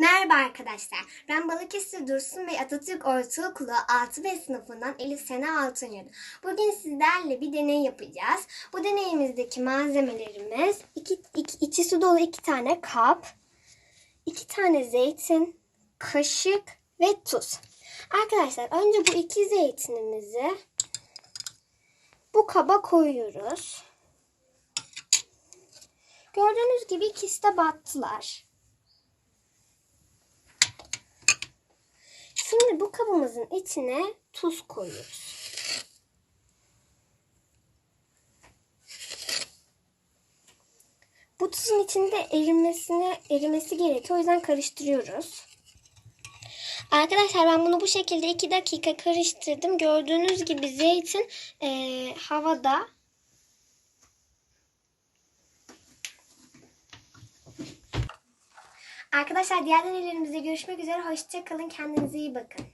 Merhaba arkadaşlar. Ben Balıkesir Dursun Bey Atatürk Ortaokulu 6 B sınıfından Elif Sena Altunyurt. Bugün sizlerle bir deney yapacağız. Bu deneyimizdeki malzemelerimiz iki, iki, içi su dolu iki tane kap, iki tane zeytin, kaşık ve tuz. Arkadaşlar önce bu iki zeytinimizi bu kaba koyuyoruz. Gördüğünüz gibi ikisi de battılar. Şimdi bu kabımızın içine tuz koyuyoruz. Bu tuzun içinde erimesine erimesi gerekiyor. O yüzden karıştırıyoruz. Arkadaşlar ben bunu bu şekilde 2 dakika karıştırdım. Gördüğünüz gibi zeytin eee, havada. Arkadaşlar diğer deneylerimizde görüşmek üzere. Hoşçakalın. Kendinize iyi bakın.